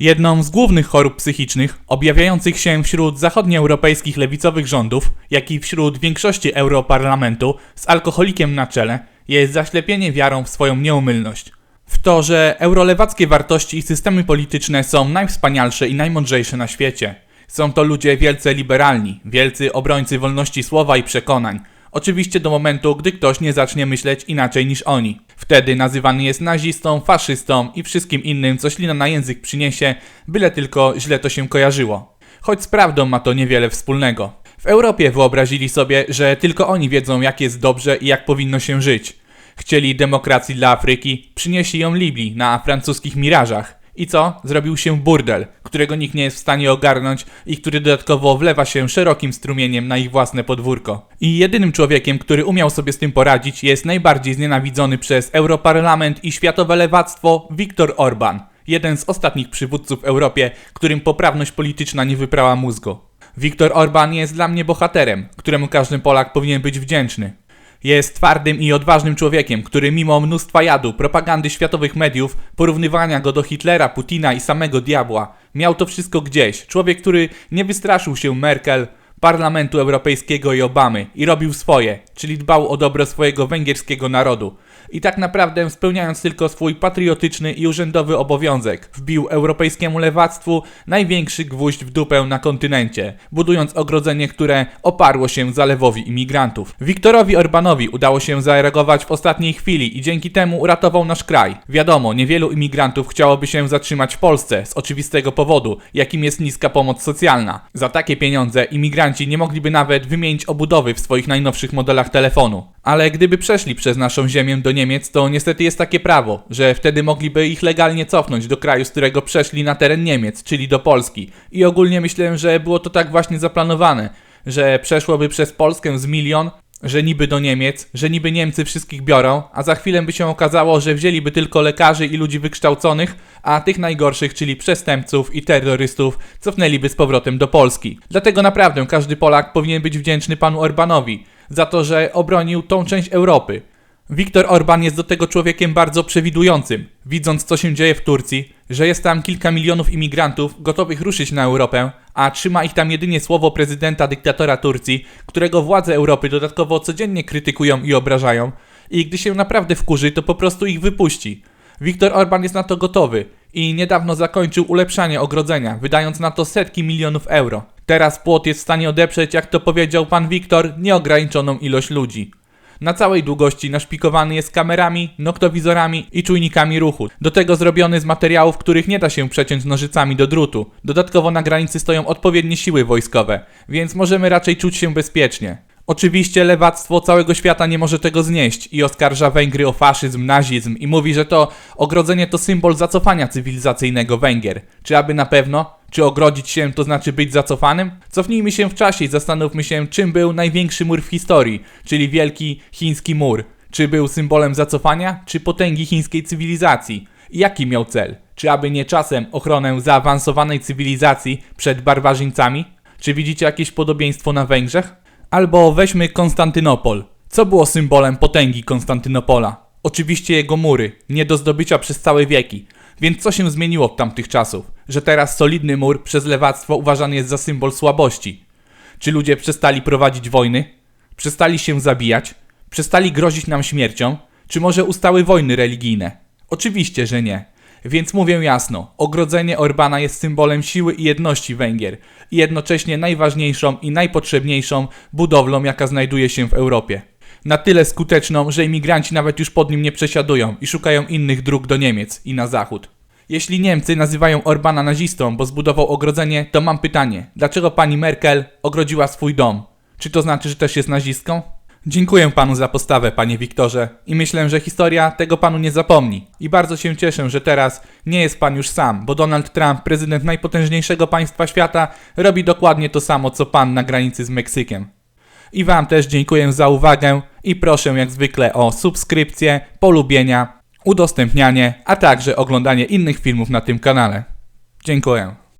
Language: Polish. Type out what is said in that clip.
Jedną z głównych chorób psychicznych, objawiających się wśród zachodnioeuropejskich lewicowych rządów, jak i wśród większości Europarlamentu z alkoholikiem na czele, jest zaślepienie wiarą w swoją nieumylność. W to, że eurolewackie wartości i systemy polityczne są najwspanialsze i najmądrzejsze na świecie. Są to ludzie wielce liberalni, wielcy obrońcy wolności słowa i przekonań. Oczywiście do momentu, gdy ktoś nie zacznie myśleć inaczej niż oni. Wtedy nazywany jest nazistą, faszystą i wszystkim innym, co ślina na język przyniesie, byle tylko źle to się kojarzyło. Choć z prawdą ma to niewiele wspólnego. W Europie wyobrazili sobie, że tylko oni wiedzą, jak jest dobrze i jak powinno się żyć. Chcieli demokracji dla Afryki, przynieśli ją Libii na francuskich mirażach. I co? Zrobił się burdel, którego nikt nie jest w stanie ogarnąć i który dodatkowo wlewa się szerokim strumieniem na ich własne podwórko. I jedynym człowiekiem, który umiał sobie z tym poradzić, jest najbardziej znienawidzony przez Europarlament i światowe lewactwo Viktor Orban. Jeden z ostatnich przywódców w Europie, którym poprawność polityczna nie wyprała mózgu. Viktor Orban jest dla mnie bohaterem, któremu każdy Polak powinien być wdzięczny. Jest twardym i odważnym człowiekiem, który mimo mnóstwa jadu, propagandy światowych mediów, porównywania go do Hitlera, Putina i samego diabła, miał to wszystko gdzieś. Człowiek, który nie wystraszył się Merkel, Parlamentu Europejskiego i Obamy i robił swoje, czyli dbał o dobro swojego węgierskiego narodu. I tak naprawdę spełniając tylko swój patriotyczny i urzędowy obowiązek, wbił europejskiemu lewactwu największy gwóźdź w dupę na kontynencie, budując ogrodzenie, które oparło się zalewowi imigrantów. Wiktorowi Orbanowi udało się zareagować w ostatniej chwili i dzięki temu uratował nasz kraj. Wiadomo, niewielu imigrantów chciałoby się zatrzymać w Polsce z oczywistego powodu, jakim jest niska pomoc socjalna. Za takie pieniądze imigranci nie mogliby nawet wymienić obudowy w swoich najnowszych modelach telefonu. Ale gdyby przeszli przez naszą ziemię do Niemiec, to niestety jest takie prawo, że wtedy mogliby ich legalnie cofnąć do kraju, z którego przeszli na teren Niemiec, czyli do Polski. I ogólnie myślę, że było to tak właśnie zaplanowane, że przeszłoby przez Polskę z milion, że niby do Niemiec, że niby Niemcy wszystkich biorą, a za chwilę by się okazało, że wzięliby tylko lekarzy i ludzi wykształconych, a tych najgorszych, czyli przestępców i terrorystów, cofnęliby z powrotem do Polski. Dlatego naprawdę każdy Polak powinien być wdzięczny panu Orbanowi za to, że obronił tą część Europy. Viktor Orban jest do tego człowiekiem bardzo przewidującym, widząc co się dzieje w Turcji, że jest tam kilka milionów imigrantów gotowych ruszyć na Europę, a trzyma ich tam jedynie słowo prezydenta dyktatora Turcji, którego władze Europy dodatkowo codziennie krytykują i obrażają, i gdy się naprawdę wkurzy, to po prostu ich wypuści. Viktor Orban jest na to gotowy i niedawno zakończył ulepszanie ogrodzenia, wydając na to setki milionów euro. Teraz płot jest w stanie odeprzeć, jak to powiedział pan Viktor, nieograniczoną ilość ludzi. Na całej długości naszpikowany jest kamerami, noktowizorami i czujnikami ruchu. Do tego zrobiony z materiałów, których nie da się przeciąć nożycami do drutu. Dodatkowo na granicy stoją odpowiednie siły wojskowe, więc możemy raczej czuć się bezpiecznie. Oczywiście lewactwo całego świata nie może tego znieść i oskarża Węgry o faszyzm, nazizm i mówi, że to ogrodzenie to symbol zacofania cywilizacyjnego Węgier. Czy aby na pewno? Czy ogrodzić się to znaczy być zacofanym? Cofnijmy się w czasie i zastanówmy się, czym był największy mur w historii, czyli wielki chiński mur. Czy był symbolem zacofania, czy potęgi chińskiej cywilizacji? I jaki miał cel? Czy aby nie czasem ochronę zaawansowanej cywilizacji przed barbarzyńcami? Czy widzicie jakieś podobieństwo na Węgrzech? Albo weźmy Konstantynopol. Co było symbolem potęgi Konstantynopola? Oczywiście jego mury, nie do zdobycia przez całe wieki. Więc co się zmieniło od tamtych czasów? Że teraz solidny mur przez lewactwo uważany jest za symbol słabości. Czy ludzie przestali prowadzić wojny? Przestali się zabijać? Przestali grozić nam śmiercią? Czy może ustały wojny religijne? Oczywiście, że nie. Więc mówię jasno, ogrodzenie Orbana jest symbolem siły i jedności Węgier i jednocześnie najważniejszą i najpotrzebniejszą budowlą, jaka znajduje się w Europie. Na tyle skuteczną, że imigranci nawet już pod nim nie przesiadują i szukają innych dróg do Niemiec i na zachód. Jeśli Niemcy nazywają Orbana nazistą, bo zbudował ogrodzenie, to mam pytanie: dlaczego pani Merkel ogrodziła swój dom? Czy to znaczy, że też jest nazistką? Dziękuję panu za postawę, panie Wiktorze, i myślę, że historia tego panu nie zapomni. I bardzo się cieszę, że teraz nie jest pan już sam, bo Donald Trump, prezydent najpotężniejszego państwa świata, robi dokładnie to samo, co pan na granicy z Meksykiem. I wam też dziękuję za uwagę i proszę jak zwykle o subskrypcję, polubienia, udostępnianie, a także oglądanie innych filmów na tym kanale. Dziękuję.